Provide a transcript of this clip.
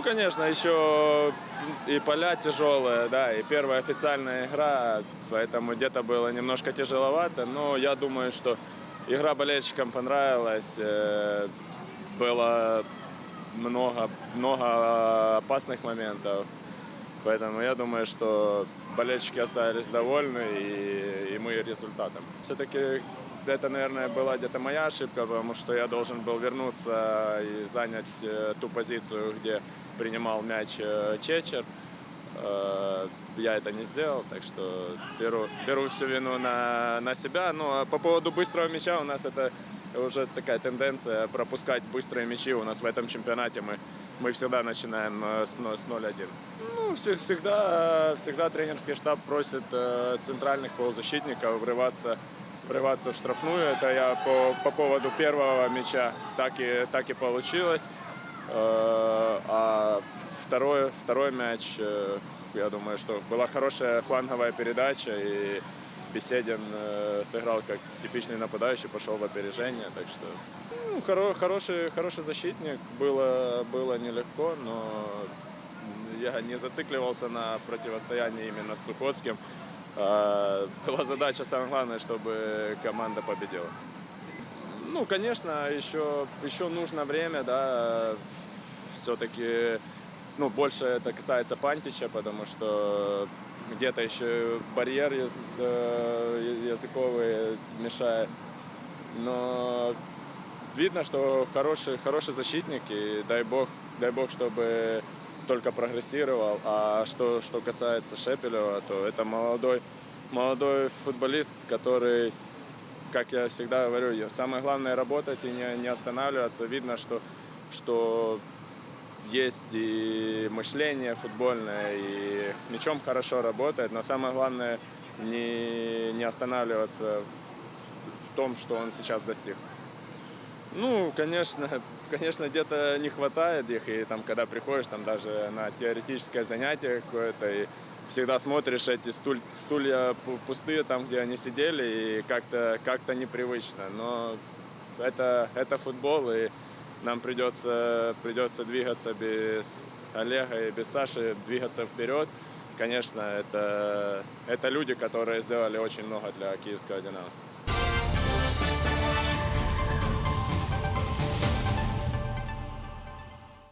Ну, конечно, еще и поля тяжелые, да, и первая официальная игра, поэтому где-то было немножко тяжеловато, но я думаю, что игра болельщикам понравилась, э, было много, много опасных моментов, поэтому я думаю, что болельщики остались довольны и, и мы результатом. Все-таки это, наверное, была где-то моя ошибка, потому что я должен был вернуться и занять э, ту позицию, где принимал мяч э, Чечер. Э, Я это не сделал, так что беру, беру всю вину на, на себя. Ну, а по поводу быстрого мяча у нас это уже такая тенденция пропускать быстрые мячи. У нас в этом чемпионате мы, мы всегда начинаем с, но- с 0-1. Ну, все- всегда, всегда тренерский штаб просит центральных полузащитников врываться, врываться в штрафную. Это я по, по поводу первого мяча так и, так и получилось. Э, А второй, второй мяч, э, я думаю, что была хорошая фланговая передача, и Беседин э, сыграл как типичный нападающий, пошел в опережение, так что ну, хоро- хороший, хороший защитник, было, было нелегко, но я не зацикливался на противостоянии именно с Сухотским. Была задача, самое главное, чтобы команда победила. Ну, конечно, еще, еще нужно время, да, все-таки, ну, больше это касается Пантича, потому что где-то еще барьер э, языковый мешает. Но видно, что хороший, хороший защитник, и дай бог, дай бог, чтобы только прогрессировал. А что, что касается Шепелева, то это молодой, молодой футболист, который как я всегда говорю, самое главное работать и не, не останавливаться. Видно, что, что есть и мышление футбольное, и с мячом хорошо работает, но самое главное не, не останавливаться в том, что он сейчас достиг. Ну, конечно, конечно, где-то не хватает их, и там, когда приходишь там даже на теоретическое занятие какое-то, и всегда смотришь, эти стуль- стулья пу- пустые там, где они сидели, и как-то как непривычно. Но это, это футбол, и нам придется, придется двигаться без Олега и без Саши, двигаться вперед. Конечно, это, это люди, которые сделали очень много для киевского «Динамо».